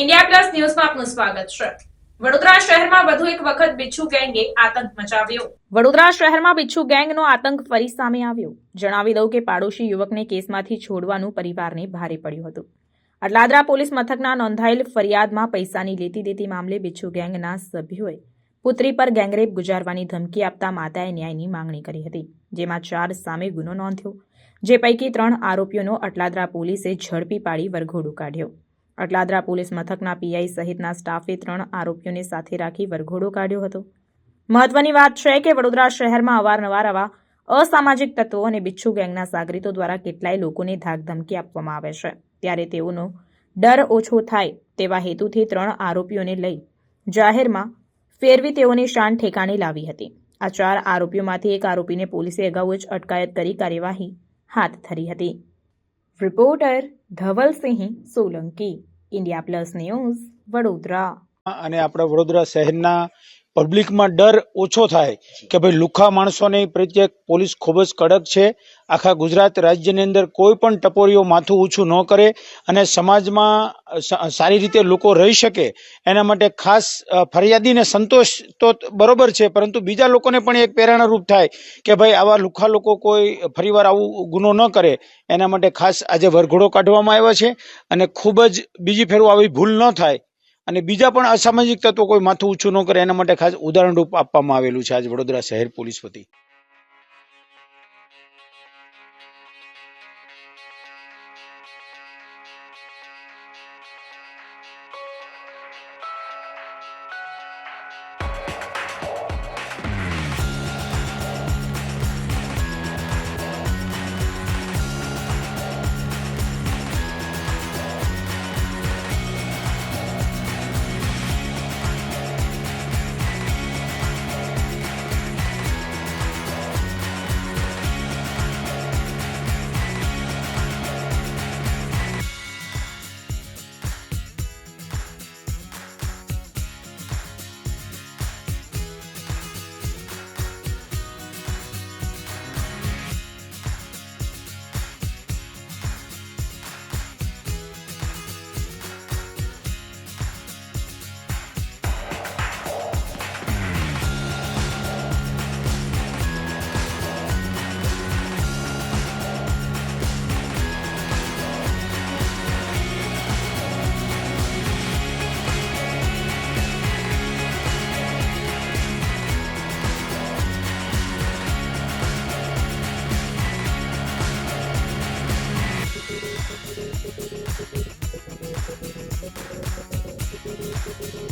India plus ન્યૂઝમાં આપનું સ્વાગત છે. વડોદરા શહેરમાં વધુ એક વખત બિચ્છુ ગેંગે આતંક મચાવ્યો. વડોદરા શહેરમાં બિચ્છુ ગેંગનો આતંક ફરી સામે આવ્યો. જણાવી દઉં કે પાડોશી યુવકને કેસમાંથી છોડવાનું પરિવારને ભારે પડ્યું હતું. અટલાદરા પોલીસ મથકના નોંધાયેલ ફરિયાદમાં પૈસાની લેતી દેતી મામલે બિચ્છુ ગેંગના સભ્યોએ પુત્રી પર ગેંગરેપ ગુજારવાની ધમકી આપતા માતાએ ન્યાયની માંગણી કરી હતી, જેમાં ચાર સામે ગુનો નોંધ્યો, જે પૈકી ત્રણ આરોપીઓનો અટલાદરા પોલીસે ઝડપી પાડી વરઘોડું કાઢ્યો. અટલાદરા પોલીસ મથકના પીઆઈ સહિતના સ્ટાફે ત્રણ આરોપીઓને સાથે રાખી વરઘોડો કાઢ્યો હતો. મહત્વની વાત છે કે વડોદરા શહેરમાં અવારનવાર આવા અસામાજિક તત્વો અને બિચ્છુ ગેંગના સાગરીતો દ્વારા કેટલાય લોકોને ધાકધમકી આપવામાં આવે છે. ત્યારે તેઓનો ડર ઓછો થાય તેવા હેતુથી ત્રણ આરોપીઓને લઈ જાહેરમાં ફેરવી તેઓની શાન ઠેકાણે લાવી હતી. આ ચાર આરોપીઓમાંથી એક આરોપીને પોલીસે અગાઉ જ અટકાયત કરી કાર્યવાહી હાથ ધરી હતી. Reporter Dhavalsinh Solanki India plus news Vadodara અને આપણા વડોદરા શહેરના પબ્લિકમાં ડર ઓછો થાય કે ભાઈ લુખા માણસોની પ્રત્યે પોલીસ ખૂબ જ કડક છે. આખા ગુજરાત રાજ્યની અંદર કોઈ પણ ટપોરીઓ માથું ઊંચું ન કરે અને સમાજમાં સારી રીતે લોકો રહી શકે એના માટે ખાસ ફરિયાદીને સંતોષ તો બરોબર છે, પરંતુ બીજા લોકોને પણ એક પ્રેરણારૂપ થાય કે ભાઈ આવા લુખા લોકો કોઈ ફરીવાર આવું ગુનો ન કરે. એના માટે ખાસ આજે વરઘોડો કાઢવામાં આવ્યો છે અને ખૂબ જ બીજી ફેરવું આવી ભૂલ ન થાય. અને બીજા પણ અસામાજિક તત્વો કોઈ માથું ઊંચું ન કરે, એના માટે ખાસ ઉદાહરણરૂપ આપવામાં આવેલું છે આજ વડોદરા શહેર પોલીસ વતી. Thank